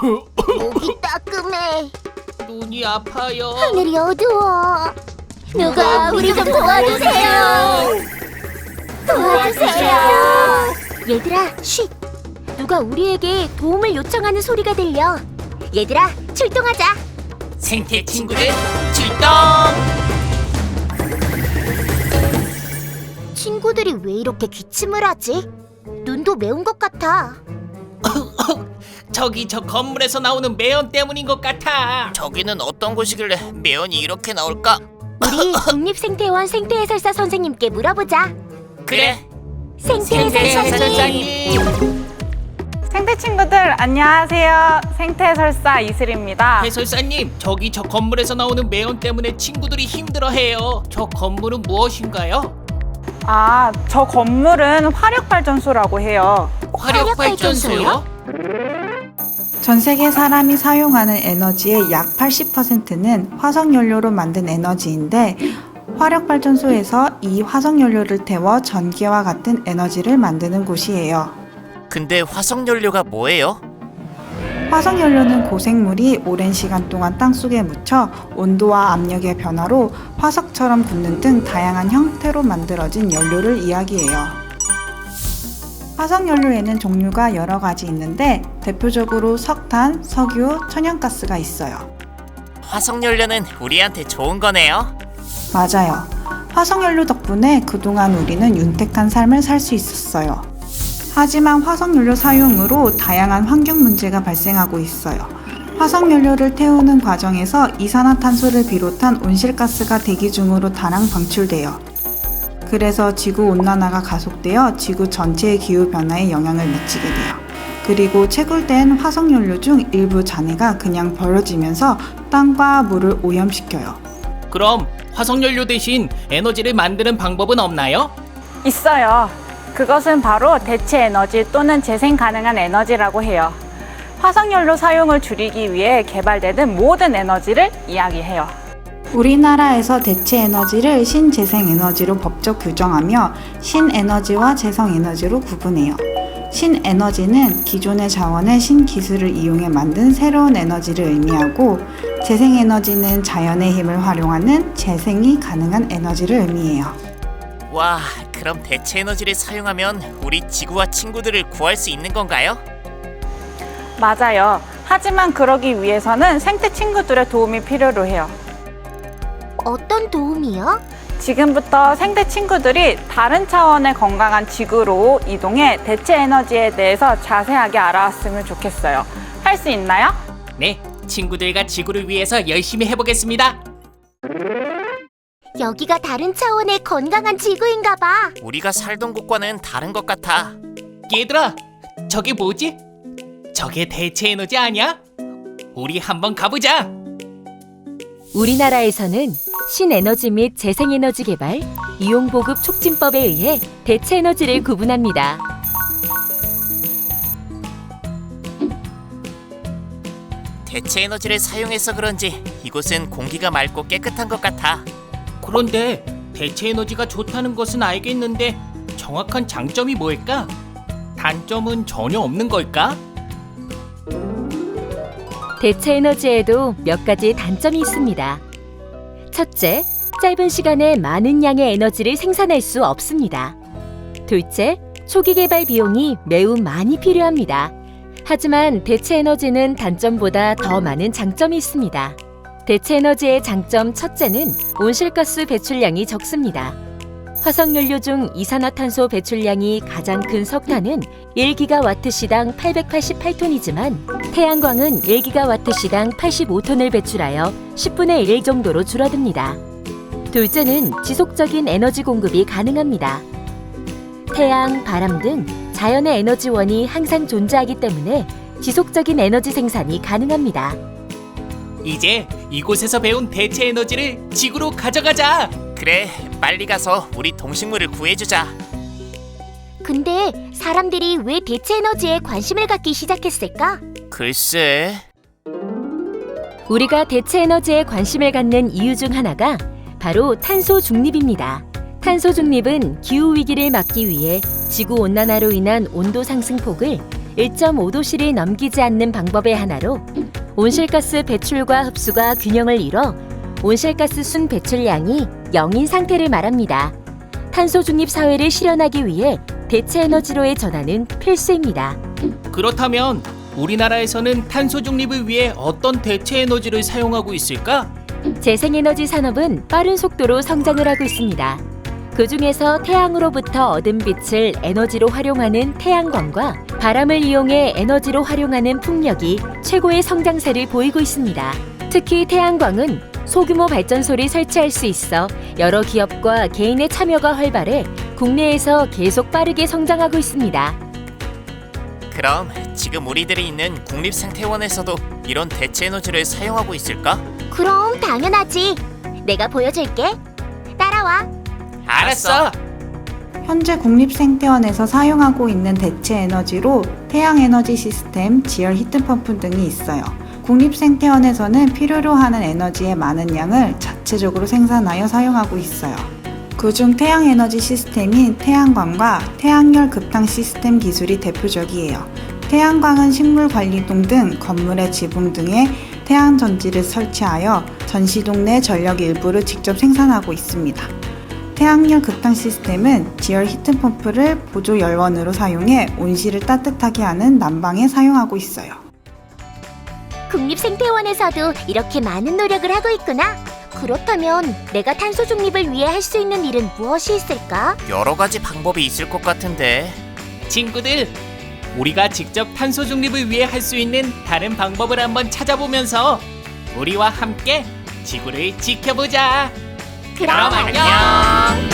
목이 따끔해. 눈이 아파요. 하늘이 어두워. 누가 우리 좀 도와주세요. 도와주세요. 얘들아, 쉿. 누가 우리에게 도움을 요청하는 소리가 들려. 얘들아, 출동하자. 생태 친구들 출동! 친구들이 왜 이렇게 기침을 하지? 눈도 매운 것 같아. 저기 저 건물에서 나오는 매연 때문인 것 같아. 저기는 어떤 곳이길래 매연이 이렇게 나올까? 우리 국립생태원 생태해설사 선생님께 물어보자. 그래. 생태해설사님. 생태 친구들 안녕하세요. 생태설사 이슬입니다. 해설사님, 저기 저 건물에서 나오는 매연 때문에 친구들이 힘들어해요. 저 건물은 무엇인가요? 아, 저 건물은 화력 발전소라고 해요. 화력 발전소요? 전 세계 사람이 사용하는 에너지의 약 80%는 화석 연료로 만든 에너지인데 화력 발전소에서 이 화석 연료를 태워 전기와 같은 에너지를 만드는 곳이에요. 근데 화석 연료가 뭐예요? 화석 연료는 고생물이 오랜 시간 동안 땅 속에 묻혀 온도와 압력의 변화로 화석처럼 굳는 등 다양한 형태로 만들어진 연료를 이야기해요. 화석 연료에는 종류가 여러 가지 있는데 대표적으로 석탄, 석유, 천연가스가 있어요. 화석 연료는 우리한테 좋은 거네요. 맞아요. 화석연료 덕분에 그동안 우리는 윤택한 삶을 살 수 있었어요. 하지만 화석연료 사용으로 다양한 환경 문제가 발생하고 있어요. 화석연료를 태우는 과정에서 이산화탄소를 비롯한 온실가스가 대기 중으로 다량 방출돼요. 그래서 지구 온난화가 가속되어 지구 전체의 기후 변화에 영향을 미치게 돼요. 그리고 채굴된 화석연료 중 일부 잔해가 그냥 버려지면서 땅과 물을 오염시켜요. 그럼 화석연료 대신 에너지를 만드는 방법은 없나요? 있어요. 그것은 바로 대체 에너지 또는 재생 가능한 에너지라고 해요. 화석연료 사용을 줄이기 위해 개발되는 모든 에너지를 이야기해요. 우리나라에서 대체 에너지를 신재생 에너지로 법적 규정하며 신에너지와 재성 에너지로 구분해요. 신에너지는 기존의 자원의 신기술을 이용해 만든 새로운 에너지를 의미하고 재생 에너지는 자연의 힘을 활용하는 재생이 가능한 에너지를 의미해요. 와, 그럼 대체 에너지를 사용하면 우리 지구와 친구들을 구할 수 있는 건가요? 맞아요. 하지만 그러기 위해서는 생태 친구들의 도움이 필요로 해요. 어떤 도움이요? 지금부터 생태 친구들이 다른 차원의 건강한 지구로 이동해 대체 에너지에 대해서 자세하게 알아왔으면 좋겠어요. 할 수 있나요? 네, 친구들과 지구를 위해서 열심히 해보겠습니다. 여기가 다른 차원의 건강한 지구인가 봐. 우리가 살던 곳과는 다른 것 같아. 얘들아, 저게 뭐지? 저게 대체 에너지 아니야? 우리 한번 가보자. 우리나라에서는 신에너지 및 재생에너지 개발, 이용보급 촉진법에 의해 대체 에너지를 구분합니다. 대체 에너지를 사용해서 그런지 이곳은 공기가 맑고 깨끗한 것 같아. 그런데 대체 에너지가 좋다는 것은 알겠는데 정확한 장점이 뭘까? 단점은 전혀 없는 걸까? 대체 에너지에도 몇 가지 단점이 있습니다. 첫째, 짧은 시간에 많은 양의 에너지를 생산할 수 없습니다. 둘째, 초기 개발 비용이 매우 많이 필요합니다. 하지만 대체 에너지는 단점보다 더 많은 장점이 있습니다. 대체 에너지의 장점 첫째는 온실가스 배출량이 적습니다. 화석연료 중 이산화탄소 배출량이 가장 큰 석탄은 1기가와트시당 888톤이지만 태양광은 1기가와트시당 85톤을 배출하여 10분의 1 정도로 줄어듭니다. 둘째는 지속적인 에너지 공급이 가능합니다. 태양, 바람 등 자연의 에너지원이 항상 존재하기 때문에 지속적인 에너지 생산이 가능합니다. 이제 이곳에서 배운 대체 에너지를 지구로 가져가자. 그래, 빨리 가서 우리 동식물을 구해주자. 근데 사람들이 왜 대체 에너지에 관심을 갖기 시작했을까? 글쎄, 우리가 대체 에너지에 관심을 갖는 이유 중 하나가 바로 탄소 중립입니다. 탄소 중립은 기후 위기를 막기 위해 지구 온난화로 인한 온도 상승 폭을 1.5도씨를 넘기지 않는 방법의 하나로 온실가스 배출과 흡수가 균형을 이뤄 온실가스 순 배출량이 0인 상태를 말합니다. 탄소 중립 사회를 실현하기 위해 대체 에너지로의 전환은 필수입니다. 그렇다면 우리나라에서는 탄소 중립을 위해 어떤 대체 에너지를 사용하고 있을까? 재생에너지 산업은 빠른 속도로 성장을 하고 있습니다. 그 중에서 태양으로부터 얻은 빛을 에너지로 활용하는 태양광과 바람을 이용해 에너지로 활용하는 풍력이 최고의 성장세를 보이고 있습니다. 특히 태양광은 소규모 발전소를 설치할 수 있어 여러 기업과 개인의 참여가 활발해 국내에서 계속 빠르게 성장하고 있습니다. 그럼 지금 우리들이 있는 국립생태원에서도 이런 대체 에너지를 사용하고 있을까? 그럼 당연하지. 내가 보여줄게. 따라와. 알았어. 현재 국립생태원에서 사용하고 있는 대체 에너지로 태양 에너지 시스템, 지열 히트펌프 등이 있어요. 국립생태원에서는 필요로 하는 에너지의 많은 양을 자체적으로 생산하여 사용하고 있어요. 그중 태양 에너지 시스템인 태양광과 태양열 급탕 시스템 기술이 대표적이에요. 태양광은 식물 관리동 등 건물의 지붕 등에 태양 전지를 설치하여 전시동 내 전력 일부를 직접 생산하고 있습니다. 태양열 급탕 시스템은 지열 히트펌프를 보조 열원으로 사용해 온실을 따뜻하게 하는 난방에 사용하고 있어요. 국립생태원에서도 이렇게 많은 노력을 하고 있구나. 그렇다면 내가 탄소 중립을 위해 할 수 있는 일은 무엇이 있을까? 여러 가지 방법이 있을 것 같은데 친구들, 우리가 직접 탄소 중립을 위해 할 수 있는 다른 방법을 한번 찾아보면서 우리와 함께 지구를 지켜보자. 그럼 안녕.